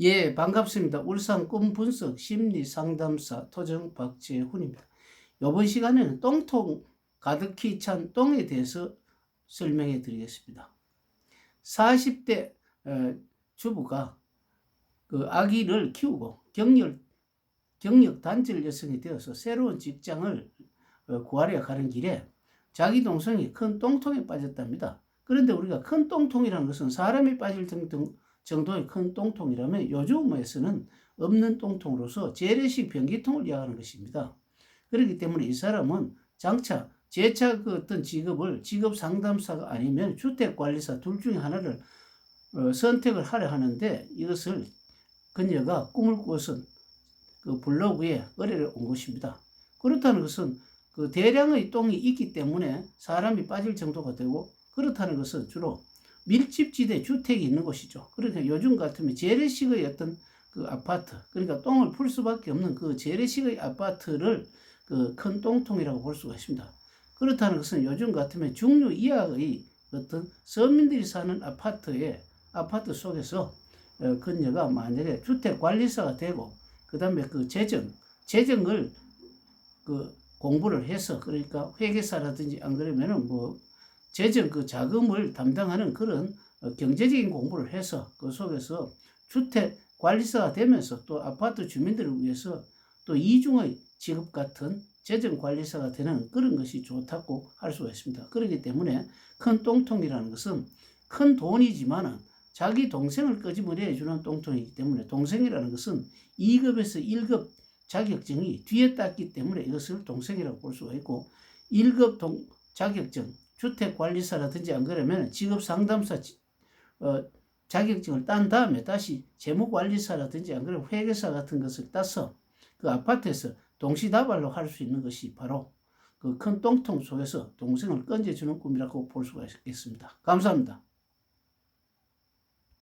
예, 반갑습니다. 울산 꿈 분석 심리 상담사 토정 박재훈입니다. 이번 시간에는 똥통 가득히 찬 똥에 대해서 설명해 드리겠습니다. 40대 어, 주부가 그 아기를 키우고 경력 경력 단절 여성이 되어서 새로운 직장을 어, 구하려 가는 길에 자기 동생이 큰 똥통에 빠졌답니다. 그런데 우리가 큰 똥통이라는 것은 사람이 빠질 정도 정도의 큰 똥통이라면 요즘에서는 없는 똥통으로서 재래식 변기통을 이야기하는 것입니다. 그렇기 때문에 이 사람은 장차 재차 그 어떤 직업을 직업 상담사가 아니면 주택관리사 둘 중에 하나를 어, 선택을 하려 하는데 이것을 그녀가 꿈을 꾸어서 그 블로그에 의뢰를 온 것입니다. 그렇다는 것은 그 대량의 똥이 있기 때문에 사람이 빠질 정도가 되고 그렇다는 것은 주로 밀집지대 주택이 있는 곳이죠. 그러니까 요즘 같으면 재래식의 어떤 그 아파트, 그러니까 똥을 풀 수밖에 없는 그 재래식의 아파트를 그 큰 똥통이라고 볼 수가 있습니다. 그렇다는 것은 요즘 같으면 중류 이하의 어떤 서민들이 사는 아파트에 아파트 속에서 어, 그녀가 만약에 주택 관리사가 되고 그 다음에 그 재정 재정을 그 공부를 해서 그러니까 회계사라든지 안 그러면은 뭐 재정 그 자금을 담당하는 그런 어, 경제적인 공부를 해서 그 속에서 주택 관리사가 되면서 또 아파트 주민들을 위해서 또 이중의 직업 같은 재정 관리사가 되는 그런 것이 좋다고 할 수가 있습니다. 그렇기 때문에 큰 똥통이라는 것은 큰 돈이지만은 자기 동생을 끄집어내 주는 똥통이기 때문에 동생이라는 것은 2급에서 1급 자격증이 뒤에 땄기 때문에 이것을 동생이라고 볼 수가 있고 1급 동 자격증 주택관리사라든지 안 그러면 직업상담사 어, 자격증을 딴 다음에 다시 재무관리사라든지 안 그러면 회계사 같은 것을 따서 그 아파트에서 동시다발로 할 수 있는 것이 바로 그 큰 똥통 속에서 동생을 건져주는 꿈이라고 볼 수가 있겠습니다. 감사합니다.